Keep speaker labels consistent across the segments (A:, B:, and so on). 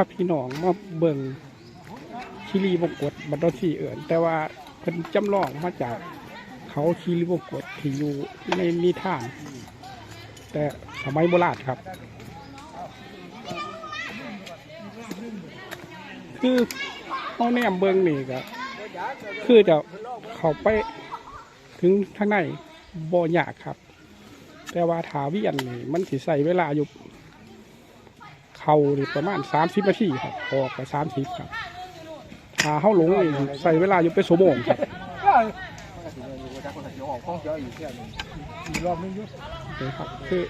A: าพี่น้องมาเบิ่งคีรีบงกฎบัดดอนสีเอิญแต่ว่าเพิ่นจำลองมาจากเขาคีรีบงกฎที่อยู่ในนิทาน แต่สมัยโบราณครับ คือเอาแนมเบิ่งนี่ก็คือจะเขาไปถึงข้างในบ่ยากครับ แต่ว่าถาเวียนนี่มันสิใส่เวลาอยู่ เขานี่ประมาณสามสิบนาทีครับออกไปสามสิบครับถ้าเข้าหลงนี่ใส่เวลาอยู่เป็นชั่วโมงครับ
B: นี่
A: ครับคือ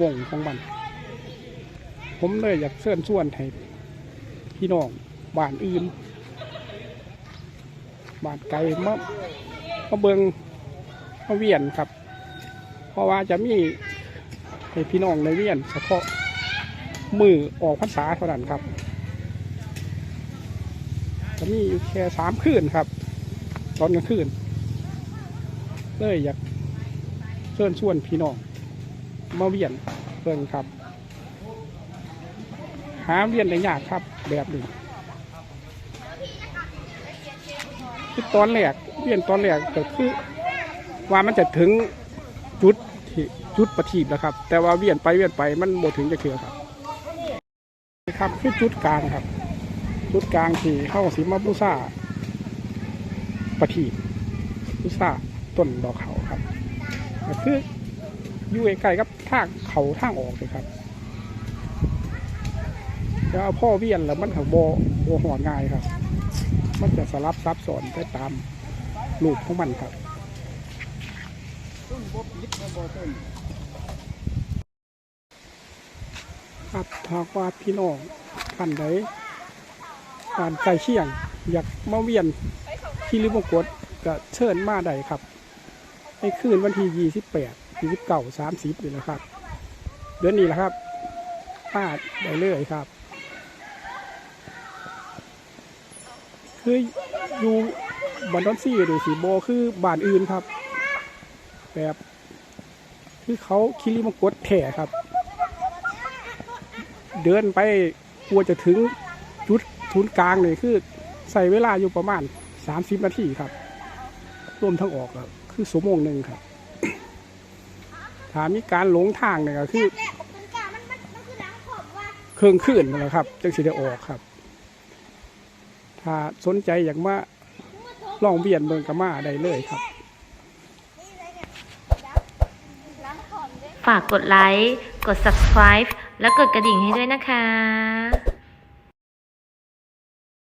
A: วงของมัน ผมเลยอยากเชิญชวนให้พี่น้องบ้านอื่นบ้านไกลมามาเบิงมาเวียนครับ เพราะว่าจะมีให้พี่น้องในเวียนเฉพาะ มือออกพรรษาเท่านั้นครับจะมีอยู่แค่สามคืนครับ ตอนกลางคืนเลยอยากเชิญชวนพี่น้องมาเวียนเบิ่งครับ หาเวียนได้ยากครับแบบนี้คือตอนแรกเวียนตอนแรกก็คือว่ามันจะถึงจุดที่จุดประทีปแล้วครับ แต่ว่าเวียนไปเวียนไปมันบ่ถึงจะเคือครับ ครับคือจุดกลางครับ จุดกลางที่เข้าสีมาบูซาประทีปบูซาต้นดอกเขาครับก็คืออยู่ใกล้กับทางเขาทางออกเลยครับแล้วพ่อเวียนแล้วมันถึงโบโบหอดง่ายครับ มันจะสลับซับซ้อนไปตามรูปของมันครับ ครับหากว่าพี่น้องท่านใดการใกล้เคียง อยากมาเวียนที่ริมงกดก็เชิญมาได้ครับ ในคืนวันที่28 29 30นี่แหละครับ เดือนนี้แหละครับมาดได้เลยครับ คืออยู่บันดอนซี่หรือสีโบคือบ้านอื่นครับ แบบ คือเขาคิริมงกดแถ่ครับ เดินไปกลัวจะถึงจุดทุนกลางเลยคือใส่เวลาอยู่ประมาณ30นาทีครับ รวมทั้งออกครับคือสมงหนึ่งครับถ้ามีการหลงทางเนี่ยก็คือเครื่องขึ้นนั่นแหละครับจังสิได้ออกครับ ถ้าสนใจอยากมาลองเบียนเบิงกมาได้เลยครับ
C: ฝากกดไลค์ กด subscribe และกดกระดิ่งให้ด้วยนะคะ